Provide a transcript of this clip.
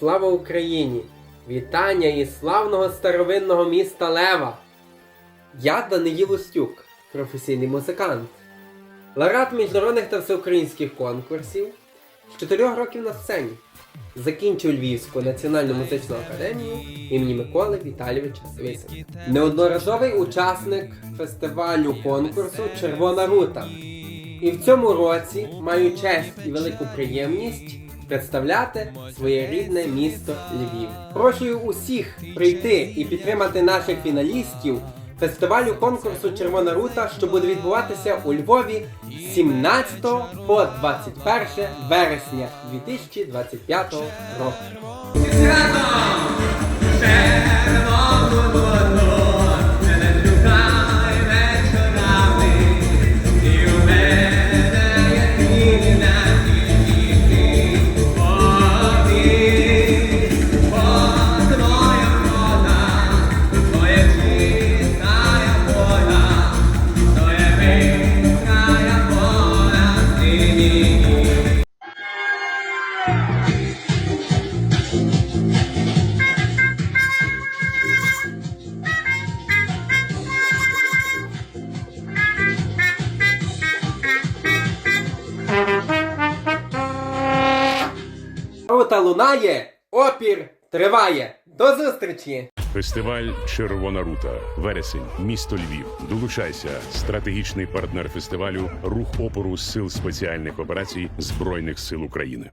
Слава Україні! Вітання із славного старовинного міста Лева! Я Даниїл Устюк, професійний музикант. Лауреат міжнародних та всеукраїнських конкурсів з 4 років на сцені. Закінчив Львівську національну музичну академію імені Миколи Віталійовича Свисенка. Неодноразовий учасник фестивалю конкурсу Червона рута. І в цьому році маю честь і велику приємність представляти своє рідне місто Львів. Прошу усіх прийти і підтримати наших фіналістів фестивалю конкурсу Червона рута, що буде відбуватися у Львові з 17 по 21 вересня 2025 року. Рута лунає, опір триває. До зустрічі! Фестиваль Червона рута. Вересень. Місто Львів. Долучайся. Стратегічний партнер фестивалю. Рух опору сил спеціальних операцій Збройних сил України.